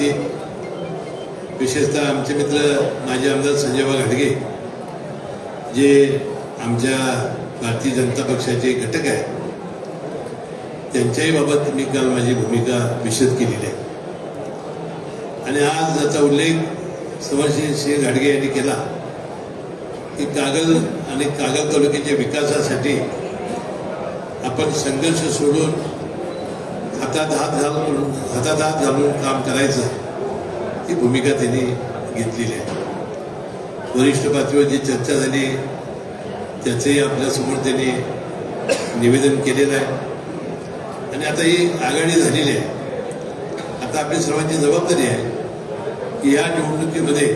होती विशेषतः आमचे मित्र माजी आमदार संजयबा घाडगे जे आमच्या भारतीय जनता पक्षाचे घटक आहेत त्यांच्याही बाबत मी काल माझी भूमिका विशद केलेली आहे. आणि आज याचा उल्लेख समरसिंह सिंह घाडगे यांनी केला की कागल आणि कागल तालुक्याच्या विकासासाठी आपण संघर्ष सोडून हातात हात घालून हातात हात घालून काम करायचं ही भूमिका त्यांनी घेतलेली आहे. वरिष्ठ पातळीवर जी चर्चा झाली त्याचंही आपल्यासमोर त्यांनी निवेदन केलेलं आहे. आणि आता ही आघाडी झालेली आहे. आता आपली सर्वांची जबाबदारी आहे की या निवडणुकीमध्ये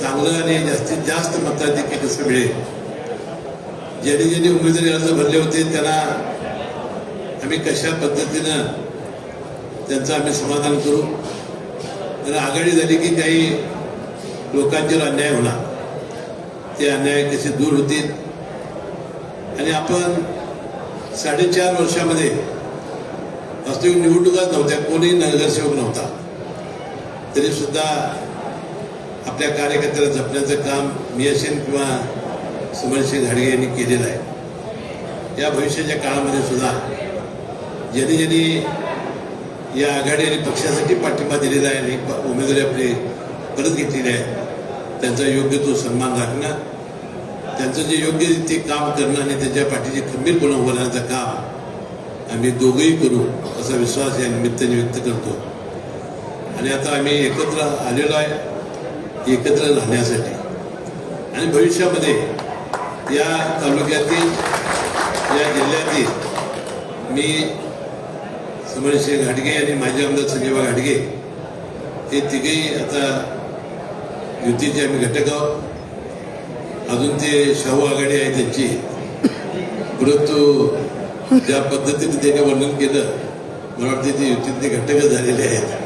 चांगलं आणि जास्तीत जास्त मताधिक्य कसं मिळेल? ज्यांनी ज्यांनी उमेदवारी अर्ज भरले होते त्यांना आम्ही कशा पद्धतीनं त्यांचं आम्ही समाधान करू? तर आघाडी झाली की काही लोकांच्यावर अन्याय होणार ते अन्याय कसे दूर होतील? आणि आपण साडेचार वर्षामध्ये वास्तविक निवडणुकाच नव्हत्या कोणीही नगरसेवक नव्हता. तरी सुद्धा आपल्या कार्यकर्त्याला जपण्याचं काम मी असेल किंवा सुमनसिंह घाडगे यांनी केलेलं आहे. या भविष्याच्या काळामध्ये सुद्धा ज्यांनी ज्यांनी या आघाडी आणि पक्षासाठी पाठिंबा दिलेला आहे आणि उमेदवारी आपली परत घेतलेली आहे. त्यांचा योग्य तो सन्मान राखणं त्यांचं जे योग्य ते काम करणं आणि त्यांच्या पाठीचे खंबीरपणे उभं राहण्याचं काम आम्ही दोघंही करू असा विश्वास या निमित्ताने व्यक्त करतो. आणि आता आम्ही एकत्र आलेलो आहे एकत्र राहण्यासाठी. आणि भविष्यामध्ये या तालुक्यातील या जिल्ह्यातील मी समरसिंह घाटगे आणि माझे आमदार संजयबा घाटगे. हे तिघेही आता युतीचे आम्ही घटक आहोत. अजून ते शाहू आघाडी आहे त्यांची. परंतु ज्या पद्धतीने त्याने वर्णन केलं मला वाटते ते युतीतले घटकच झालेले आहेत.